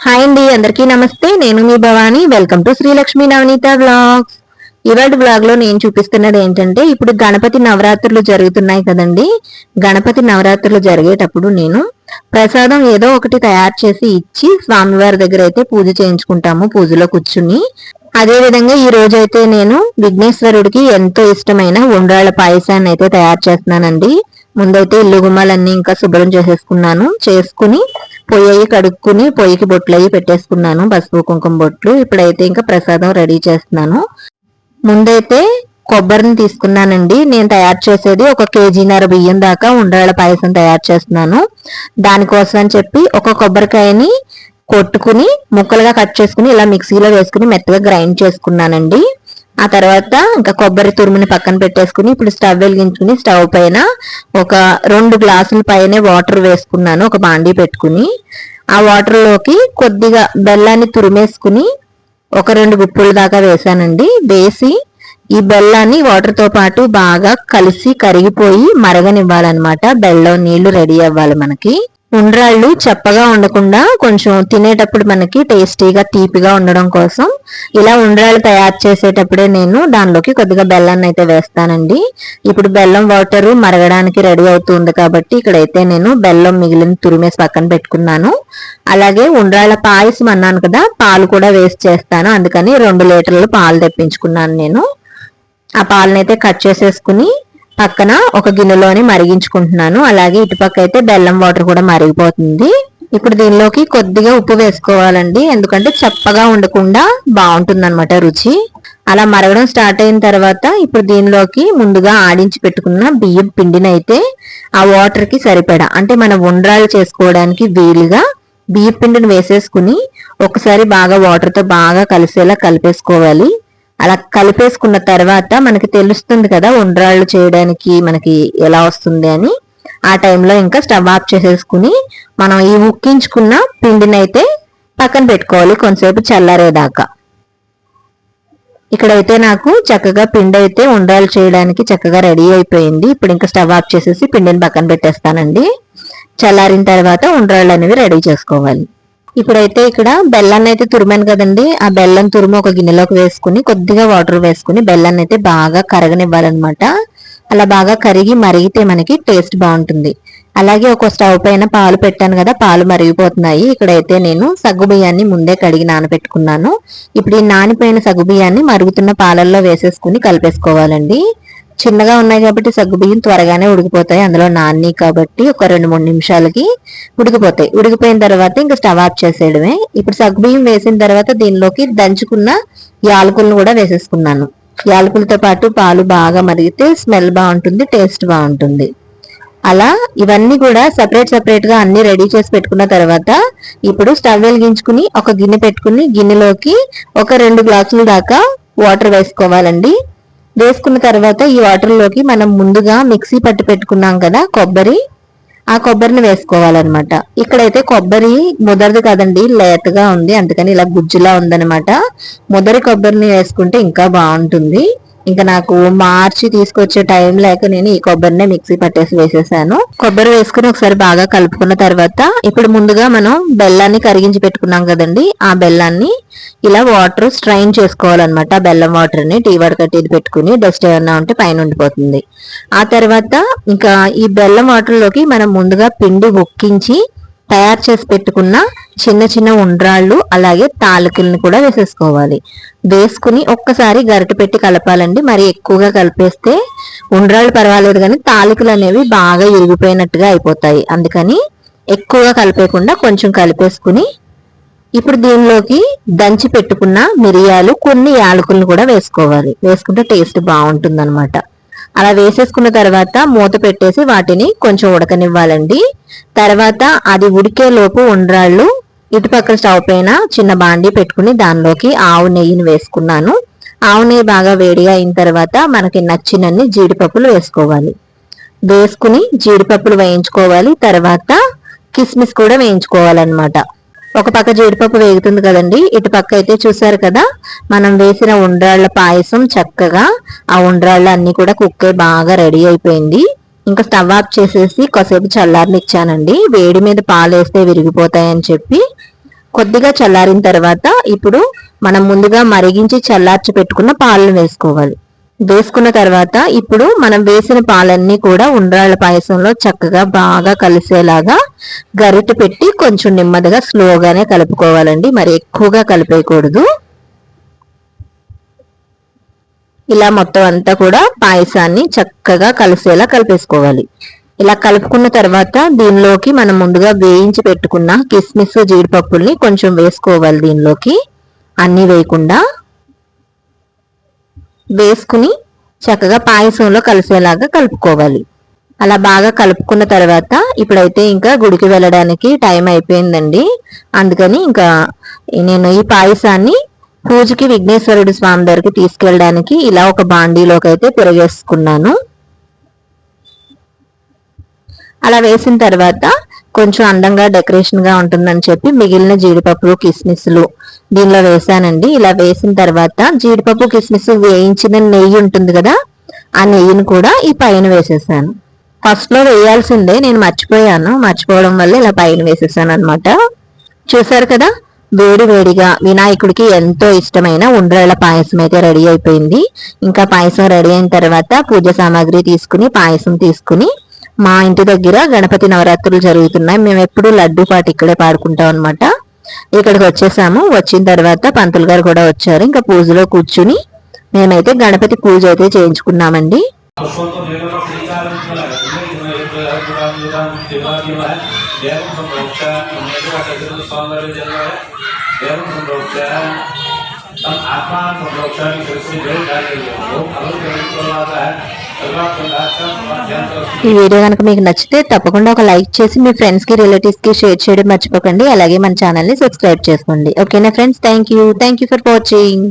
Hi అండి అందరికీ నమస్తే. నేను మీ Bhavani. Welcome to Srilakshmi Navaneetha blogs ఇవాళ బ్లాగ్లో నేను చూపిస్తున్నది ఏంటంటే ఇప్పుడు గణపతి నవరాత్రులు జరుగుతున్నాయి కదండి. గణపతి నవరాత్రులు జరిగేటప్పుడు నేను ప్రసాదం ఏదో ఒకటి తయారు చేసి ఇచ్చి స్వామివారి దగ్గర అయితే పూజ చేయించుకుంటాము పూజలో కూర్చుని. అదే విధంగా ఈ రోజు అయితే నేను విఘ్నేశ్వరుడికి ఎంతో ఇష్టమైన ఉండ్రాళ్ళ పాయసాన్ని అయితే తయారు చేస్తున్నానండి. ముందైతే ఇల్లు గుమ్మాలన్నీ ఇంకా శుభ్రం చేసేసుకున్నాను చేసుకుని పొయ్యి కడుక్కుని పొయ్యికి బొట్లు అయ్యి పెట్టేసుకున్నాను. పసుపు కుంకుమ బొట్లు. ఇప్పుడైతే ఇంకా ప్రసాదం రెడీ చేస్తున్నాను. ముందైతే కొబ్బరిని తీసుకున్నానండి. నేను తయారు చేసేది ఒక కేజీన్నర బియ్యం దాకా ఉండ్రాళ్ళ పాయసం తయారు చేస్తున్నాను. దానికోసం అని చెప్పి ఒక కొబ్బరికాయని కొట్టుకుని ముక్కలుగా కట్ చేసుకుని ఇలా మిక్సీలో వేసుకుని మెత్తగా గ్రైండ్ చేసుకున్నానండి. ఆ తర్వాత ఇంకా కొబ్బరి తురుముని పక్కన పెట్టేసుకుని ఇప్పుడు స్టవ్ వెలిగించుకుని స్టవ్ పైన ఒక రెండు గ్లాసుల పైనే వాటర్ వేసుకున్నాను ఒక బాండీ పెట్టుకుని. ఆ వాటర్లోకి కొద్దిగా బెల్లాన్ని తురిమేసుకుని ఒక రెండు గుప్పుల దాకా వేసానండి. వేసి ఈ బెల్లాన్ని వాటర్తో పాటు బాగా కలిసి కరిగిపోయి మరగనివ్వాలన్నమాట. బెల్లం నీళ్ళు రెడీ అవ్వాలి మనకి. ఉండ్రాళ్ళు చప్పగా ఉండకుండా కొంచెం తినేటప్పుడు మనకి టేస్టీగా తీపిగా ఉండడం కోసం ఇలా ఉండ్రాళ్ళు తయారు చేసేటప్పుడే నేను దానిలోకి కొద్దిగా బెల్లాన్ని అయితే వేస్తానండి. ఇప్పుడు బెల్లం వాటర్ మరగడానికి రెడీ అవుతుంది కాబట్టి ఇక్కడైతే నేను బెల్లం మిగిలిన తురిమేసి పక్కన పెట్టుకున్నాను. అలాగే ఉండ్రాళ్ళ పాయసం అన్నాను కదా పాలు కూడా వేస్ట్ చేస్తాను. అందుకని రెండు లీటర్లు పాలు తెప్పించుకున్నాను నేను. ఆ పాలనైతే కట్ చేసేసుకుని పక్కన ఒక గిన్నెలోని మరిగించుకుంటున్నాను. అలాగే ఇటుపక్క అయితే బెల్లం వాటర్ కూడా మరిగిపోతుంది. ఇప్పుడు దీనిలోకి కొద్దిగా ఉప్పు వేసుకోవాలండి. ఎందుకంటే చప్పగా ఉండకుండా బాగుంటుంది అనమాట రుచి. అలా మరగడం స్టార్ట్ అయిన తర్వాత ఇప్పుడు దీనిలోకి ముందుగా ఆడించి పెట్టుకున్న బియ్యం పిండినైతే ఆ వాటర్కి సరిపడా. అంటే మనం ఉండ్రాలు చేసుకోవడానికి వీలుగా బియ్యం పిండిని వేసేసుకుని ఒకసారి బాగా వాటర్తో బాగా కలిసేలా కలిపేసుకోవాలి. అలా కలిపేసుకున్న తర్వాత మనకి తెలుస్తుంది కదా ఉండ్రాళ్ళు చేయడానికి మనకి ఎలా వస్తుంది అని. ఆ టైంలో ఇంకా స్టవ్ ఆఫ్ చేసేసుకుని మనం ఈ ఉక్కించుకున్న పిండిని అయితే పక్కన పెట్టుకోవాలి కొంతసేపు చల్లారేదాకా. ఇక్కడైతే నాకు చక్కగా పిండి అయితే ఉండ్రాలు చేయడానికి చక్కగా రెడీ అయిపోయింది. ఇప్పుడు ఇంకా స్టవ్ ఆఫ్ చేసేసి పిండిని పక్కన పెట్టేస్తానండి. చల్లారిన తర్వాత ఉండ్రాళ్ళు అనేవి రెడీ చేసుకోవాలి. ఇప్పుడైతే ఇక్కడ బెల్లాన్ని అయితే తురిమాను కదండి. ఆ బెల్లం తురుము ఒక గిన్నెలోకి వేసుకుని కొద్దిగా వాటర్ వేసుకుని బెల్లాన్ని అయితే బాగా కరగనివ్వాలన్నమాట. అలా బాగా కరిగి మరిగితే మనకి టేస్ట్ బాగుంటుంది. అలాగే ఒక స్టవ్ పైన పాలు పెట్టాను కదా పాలు మరిగిపోతున్నాయి. ఇక్కడైతే నేను సగ్గు బియ్యాన్ని ముందే కడిగి నానబెట్టుకున్నాను. ఇప్పుడు ఈ నానిపోయిన సగ్గు బియ్యాన్ని మరుగుతున్న పాలల్లో వేసేసుకుని కలిపేసుకోవాలండి. చిన్నగా ఉన్నాయి కాబట్టి సగ్గుబియ్యం త్వరగానే ఉడికిపోతాయి. అందులో నాన్ని కాబట్టి ఒక రెండు మూడు నిమిషాలకి ఉడికిపోతాయి. ఉడికిపోయిన తర్వాత ఇంకా స్టవ్ ఆఫ్ చేసేయడమే. ఇప్పుడు సగ్గుబియ్యం వేసిన తర్వాత దీనిలోకి దంచుకున్న యాలకులను కూడా వేసేసుకున్నాను. యాలకులతో పాటు పాలు బాగా మరిగితే స్మెల్ బాగుంటుంది టేస్ట్ బాగుంటుంది. అలా ఇవన్నీ కూడా సపరేట్ సపరేట్గా అన్ని రెడీ చేసి పెట్టుకున్న తర్వాత ఇప్పుడు స్టవ్ వెలిగించుకుని ఒక గిన్నె పెట్టుకుని గిన్నెలోకి ఒక రెండు గ్లాసులు దాకా వాటర్ వేసుకోవాలండి. వేసుకున్న తర్వాత ఈ వాటర్లోకి మనం ముందుగా మిక్సీ పట్టి పెట్టుకున్నాం కదా కొబ్బరి. ఆ కొబ్బరిని వేసుకోవాలన్నమాట. ఇక్కడైతే కొబ్బరి ముదరదు కదండి లేతగా ఉంది. అందుకని ఇలా గుజ్జులా ఉందనమాట ముదరి కొబ్బరిని వేసుకుంటే ఇంకా బాగుంటుంది. ఇంకా నాకు మార్చి తీసుకొచ్చే టైం లేక నేను ఈ కొబ్బరిని మిక్సీ పట్టేసి వేసేసాను. కొబ్బరి వేసుకుని ఒకసారి బాగా కలుపుకున్న తర్వాత ఇప్పుడు ముందుగా మనం బెల్లాన్ని కరిగించి పెట్టుకున్నాం కదండి. ఆ బెల్లాన్ని ఇలా వాటర్ స్ట్రైన్ చేసుకోవాలన్నమాట. బెల్లం వాటర్ని టీ వాటర్ కట్టేది పెట్టుకుని డస్ట్ ఏమన్నా ఉంటే పైన ఉండిపోతుంది. ఆ తర్వాత ఇంకా ఈ బెల్లం వాటర్లోకి మనం ముందుగా పిండి ఉక్కించి తయారు చేసి పెట్టుకున్న చిన్న చిన్న ఉండ్రాళ్ళు అలాగే తాలకుల్ని కూడా వేసేసుకోవాలి. వేసుకుని ఒక్కసారి గరిట పెట్టి కలపాలండి. మరి ఎక్కువగా కలిపేస్తే ఉండ్రాళ్ళు పర్వాలేదు కానీ తాలికలు అనేవి బాగా ఇరిగిపోయినట్టుగా అయిపోతాయి. అందుకని ఎక్కువగా కలిపేయకుండా కొంచెం కలిపేసుకుని ఇప్పుడు దీనిలోకి దంచి పెట్టుకున్న మిరియాలు కొన్ని యాలకులను కూడా వేసుకోవాలి. వేసుకుంటే టేస్ట్ బాగుంటుంది అనమాట అలా వేసేసుకున్న తర్వాత మూత పెట్టేసి వాటిని కొంచెం ఉడకనివ్వాలండి. తర్వాత అది ఉడికే లోపు ఉండ్రాళ్ళు ఇటుపక్కల స్టవ్ పైన చిన్న బాండి పెట్టుకుని దానిలోకి ఆవు నెయ్యిని వేసుకున్నాను. ఆవు నెయ్యి బాగా వేడిగా అయిన తర్వాత మనకి నచ్చినన్ని జీడిపప్పులు వేసుకోవాలి. వేసుకుని జీడిపప్పులు వేయించుకోవాలి. తర్వాత కిస్మిస్ కూడా వేయించుకోవాలన్నమాట. ఒక పక్క జీడిపప్పు వేగుతుంది కదండి. ఇటు పక్క అయితే చూసారు కదా మనం వేసిన ఉండ్రాళ్ళ పాయసం చక్కగా ఆ ఉండ్రాళ్ళ అన్ని కూడా కుక్కే బాగా రెడీ అయిపోయింది. ఇంకా స్టవ్ ఆఫ్ చేసేసి కొసేపు చల్లారనిచ్చానండి. వేడి మీద పాలు వేస్తే విరిగిపోతాయని చెప్పి కొద్దిగా చల్లారిన తర్వాత ఇప్పుడు మనం ముందుగా మరిగించి చల్లార్చి పెట్టుకున్న పాలను వేసుకోవాలి. వేసుకున్న తర్వాత ఇప్పుడు మనం వేసిన పాలన్నీ కూడా ఉండ్రాళ్ళ పాయసంలో చక్కగా బాగా కలిసేలాగా గరిటె పెట్టి కొంచెం నెమ్మదిగా స్లోగానే కలుపుకోవాలండి. మరి ఎక్కువగా కలిపేయకూడదు. ఇలా మొత్తం అంతా కూడా పాయసాన్ని చక్కగా కలిసేలా కలిపేసుకోవాలి. ఇలా కలుపుకున్న తర్వాత దీనిలోకి మనం ముందుగా వేయించి పెట్టుకున్న కిస్మిస్ జీడిపప్పుల్ని కొంచెం వేసుకోవాలి దీనిలోకి. అన్ని వేయకుండా వేసుకుని చక్కగా పాయసంలో కలిసేలాగా కలుపుకోవాలి. అలా బాగా కలుపుకున్న తర్వాత ఇప్పుడైతే ఇంకా గుడికి వెళ్ళడానికి టైం అయిపోయిందండి. అందుకని ఇంకా నేను ఈ పాయసాన్ని పూజకి విఘ్నేశ్వరుడు స్వామి దగ్గరికి తీసుకెళ్ళడానికి ఇలా ఒక బాండీలోకి అయితే తిరగేసుకున్నాను. అలా వేసిన తర్వాత కొంచెం అందంగా డెకరేషన్గా ఉంటుందని చెప్పి మిగిలిన జీడిపప్పు కిస్మిస్లు దీనిలో వేసానండి ఇలా వేసిన తర్వాత జీడిపప్పు కిస్మిస్ వేయించిన నెయ్యి ఉంటుంది కదా ఆ నెయ్యిని కూడా ఈ పైన వేసేసాను. ఫస్ట్లో వేయాల్సిందే నేను మర్చిపోయాను. మర్చిపోవడం వల్ల ఇలా పైన వేసేసాను అనమాట చూసారు కదా వేడి వేడిగా వినాయకుడికి ఎంతో ఇష్టమైన ఉండ్రాళ్ళ పాయసం అయితే రెడీ అయిపోయింది. ఇంకా పాయసం రెడీ అయిన తర్వాత పూజ సామాగ్రి తీసుకుని పాయసం తీసుకుని మా ఇంటి దగ్గర గణపతి నవరాత్రులు జరుగుతున్నాయి. మేము ఎప్పుడు లడ్డు పాటు ఇక్కడే పాడుకుంటాం అనమాట ఇక్కడికి వచ్చేసాము. వచ్చిన తర్వాత పంతులు గారు కూడా వచ్చారు. ఇంకా పూజలో కూర్చుని మేమైతే గణపతి పూజ అయితే చేయించుకున్నామండి. ఈ వీడియో కనుక మీకు నచ్చితే తప్పకుండా ఒక లైక్ చేసి మీ ఫ్రెండ్స్కి రిలేటివ్స్కి షేర్ చేయడం మర్చిపోకండి. అలాగే మన ఛానల్ని సబ్స్క్రైబ్ చేసుకోండి. ఓకేనా friends thank you thank you for watching